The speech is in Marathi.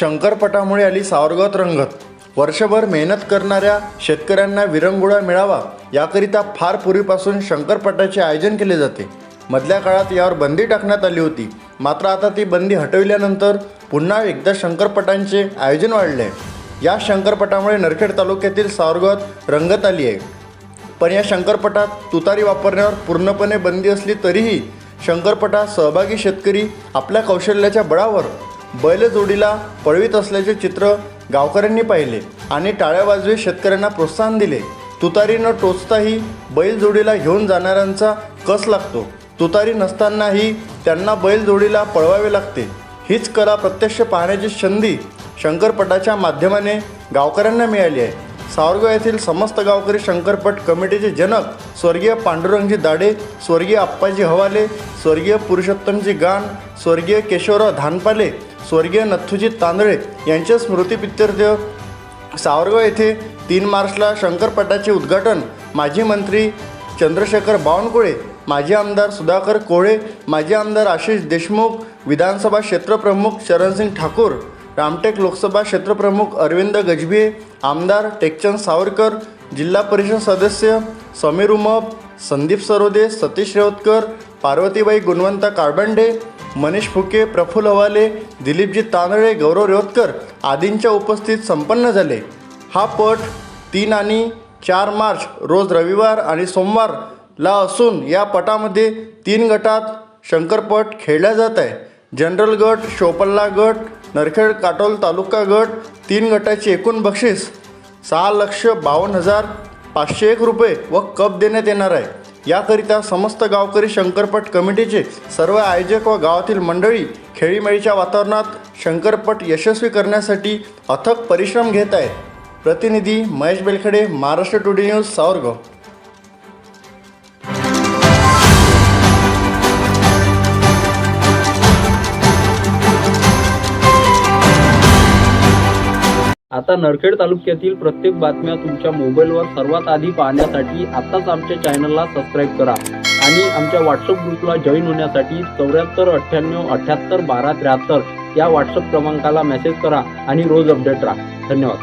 शंकरपटामुळे आली सावरगावात रंगत. वर्षभर मेहनत करणाऱ्या शेतकऱ्यांना विरंगुळा मिळावा याकरिता फार पूर्वीपासून शंकरपटाचे आयोजन केले जाते. मधल्या काळात यावर बंदी टाकण्यात आली होती. मात्र आता ती बंदी हटविल्यानंतर पुन्हा एकदा शंकरपटांचे आयोजन वाढले. आहे या शंकरपटामुळे नरखेड तालुक्यातील सावरगावात रंगत आली आहे. पण या शंकरपटात तुतारी वापरण्यावर पूर्णपणे बंदी असली तरीही शंकरपटात सहभागी शेतकरी आपल्या कौशल्याच्या बळावर बैलजोडीला पळवीत असल्याचे चित्र गावकऱ्यांनी पाहिले आणि टाळ्या वाजवे शेतकऱ्यांना प्रोत्साहन दिले. तुतारी न टोचताही बैलजोडीला घेऊन जाणाऱ्यांचा कस लागतो? तुतारी नसतानाही त्यांना बैलजोडीला पळवावे लागते. हीच कला प्रत्यक्ष पाहण्याची संधी शंकरपटाच्या माध्यमाने गावकऱ्यांना मिळाली आहे. सावरगाव येथील समस्त गावकरी शंकरपट कमिटीचे जनक स्वर्गीय पांडुरंगजी दाडे स्वर्गीय आप्पाजी हवाले स्वर्गीय पुरुषोत्तमजी गान स्वर्गीय केशवराव धानपाले स्वर्गीय नथुजी तांदळे यांचे स्मृतिपित्यर्थ सावरगाव येथे तीन मार्चला शंकरपटाचे उद्घाटन. माजी मंत्री चंद्रशेखर बावनकुळे माजी आमदार सुधाकर कोळे माजी आमदार आशिष देशमुख विधानसभा क्षेत्रप्रमुख चरणसिंग ठाकूर रामटेक लोकसभा क्षेत्रप्रमुख अरविंद गजभिये आमदार टेकचंद सावरकर जिल्हा परिषद सदस्य समीर उमप संदीप सरोदे सतीश रेवतकर पार्वतीबाई गुणवंता कारबंडे मनीष फुके प्रफुल्ल हवाले दिलीपजी तांदळे गौरव रेवतकर आदींच्या उपस्थित संपन्न झाले. हा पट तीन आणि चार मार्च रोज रविवार आणि सोमवारला असून या पटामध्ये तीन गटात शंकरपट खेळला जात आहे. जनरल गट शोपल्ला गट नरखेड काटोल तालुका गट तीन गटाची एकूण बक्षीस सहा लक्ष बावन्न हजार पाचशे एक रुपये व कप देण्यात येणार आहे. याकरिता समस्त गावकरी शंकरपट कमिटीचे सर्व आयोजक व गावातील मंडळी खेळीमेळीच्या वातावरणात शंकरपट यशस्वी करण्यासाठी अथक परिश्रम घेत आहेत. प्रतिनिधी महेश बेलखडे महाराष्ट्र टुडे न्यूज सावरगाव. आता नरखेड तालुक्यातील प्रत्येक बातम्या तुमच्या मोबाईलवर सर्वात आधी पाहण्यासाठी आत्ताच आमच्या चॅनलला सबस्क्राईब करा. आणि आमच्या व्हॉट्सअप ग्रुपला जॉईन होण्यासाठी चौऱ्याहत्तर अठ्ठ्याण्णव अठ्ठ्याहत्तर बारा त्र्याहत्तर या व्हॉट्सअप क्रमांकाला मेसेज करा आणि रोज अपडेट राहा. धन्यवाद.